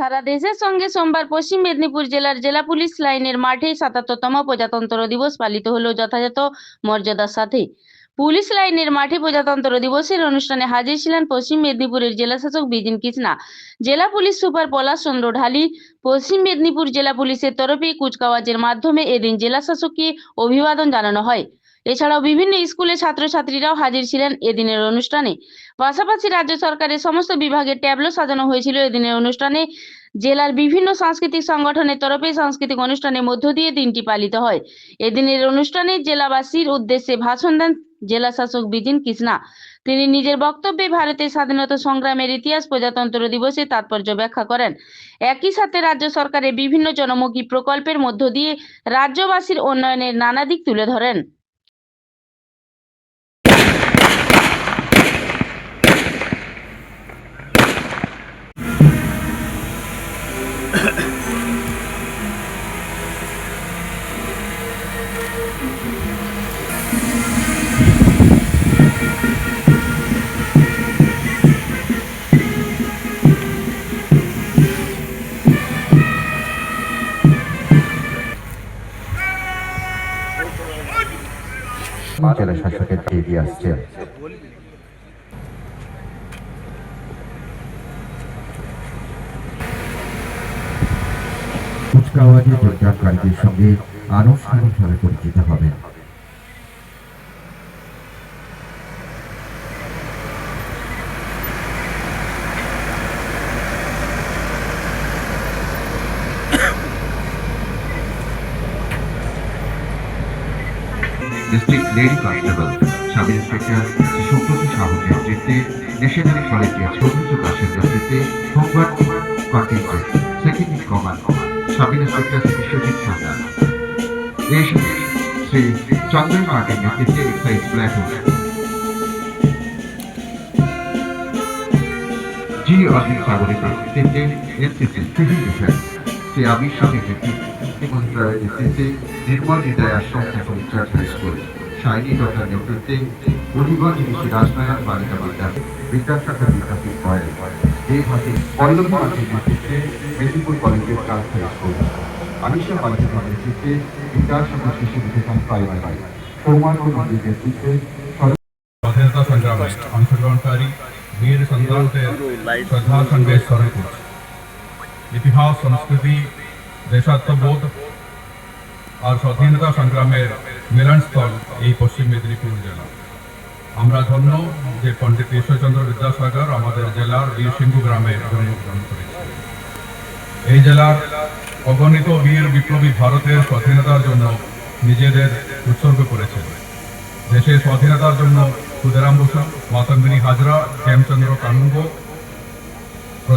সারা দেশের সঙ্গে সোমবার পশ্চিম মেদিনীপুর জেলার জেলা পুলিশ লাইনের মাঠে সাতাত্তরতম প্রজাতন্ত্র দিবস পালিত হলো যথাযথ মর্যাদার সাথে। পুলিশ লাইনের মাঠে প্রজাতন্ত্র দিবসের অনুষ্ঠানে হাজির ছিলেন পশ্চিম মেদিনীপুরের জেলা শাসক বিজিন কৃষ্ণা। জেলা পুলিশ সুপার পলাশ চন্দ্র ঢালি, পশ্চিম মেদিনীপুর জেলা পুলিশের তরফে কুচকাওয়াজের মাধ্যমে এদিন জেলা শাসককে অভিবাদন জানানো হয়। এছাড়াও বিভিন্ন স্কুলের ছাত্রছাত্রীরাও হাজির ছিলেন এদিনের অনুষ্ঠানে। পাশাপাশি রাজ্য সরকারের সমস্ত বিভাগের ট্যাবলো সাজানো হয়েছিল এদিনের অনুষ্ঠানে। জেলার বিভিন্ন সাংস্কৃতিক সংগঠনের তরফে সাংস্কৃতিক অনুষ্ঠানের মধ্য দিয়ে দিনটি পালিত হয়। এদিনের অনুষ্ঠানে জেলাবাসীর উদ্দেশ্যে ভাষণ দেন জেলা শাসক বিজিন কৃষ্ণা। তিনি নিজের বক্তব্যে ভারতের স্বাধীনতা সংগ্রামের ইতিহাস প্রজাতন্ত্র দিবসে তাৎপর্য ব্যাখ্যা করেন। একই সাথে রাজ্য সরকারের বিভিন্ন জনমুখী প্রকল্পের মধ্য দিয়ে রাজ্যবাসীর উন্নয়নের নানা দিক তুলে ধরেন। জেলা শাসকের এগিয়ে আসছেন কুচকাওয়াজে যোগদানকারীদের সঙ্গে আনুষ্ঠানিকভাবে পরিচিত হবেন। District lady constable sub inspector Subrata সাহুর নেতৃত্বে ন্যাশনাল কলেজিয়েট সৌমিত্র দাসের নেতৃত্বে home guard contingent second in command sub inspector Biswajit Sanyal এই শ্রী চন্দন মার্টিন নেতৃত্বে এক্সাইজ প্ল্যাটুন জি অজিত সাগরের নেতৃত্বে এনসিসি সিভিল ডিফেন্স শ্রী আবির সাহের নেতৃত্বে মন্ত্রণালয়ের নেতৃত্বে নির্মল হৃদয় আশ্রম এখন চার্চ হাই স্কুল সাইনি তথা নেতৃত্বে হরিগঞ্জ ঋষি রাজনারায়ণ বালিকা বিদ্যাপীঠ বিদ্যাসাগর বিদ্যাপীঠ কয়েল এই ভাষে পল্লব মাঝির নেতৃত্বে মেদিনীপুর কলেজের গার্লস হাই স্কুল আনিশা মালিকের নেতৃত্বে বিদ্যাসাগর শিশু নিকেতন প্রাইমারি সৌমার নদীর নেতৃত্বে স্বাধীনতা সংগ্রামে অংশগ্রহণকারী বীর সন্তানদের শ্রদ্ধার সঙ্গে স্মরণ করছি ইতিহাস, সংস্কৃতি, দেশাত্মবোধ আর স্বাধীনতা সংগ্রামের মিলনস্থল এই পশ্চিম মেদিনীপুর জেলা। আমরা ধন্য যে পণ্ডিত ঈশ্বরচন্দ্র বিদ্যাসাগর আমাদের জেলার বীরসিংহ গ্রামে জন্মগ্রহণ করেছে এই জেলার অগণিত বীর বিপ্লবী ভারতের স্বাধীনতার জন্য নিজেদের উৎসর্গ করেছেন। দেশের স্বাধীনতার জন্য ক্ষুদিরাম বসু, মাতঙ্গিনী হাজরা, হেমচন্দ্র কানুঙ্গ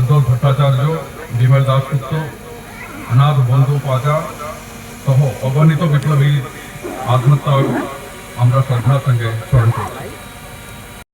প্রদ্যোৎ ভট্টাচার্য, বিমল দাসগুপ্ত অনাথ বন্ধু পাজা সহ অগণিত বিপ্লবী আত্মহত্যা আমরা শ্রদ্ধার সঙ্গে স্মরণ করছি।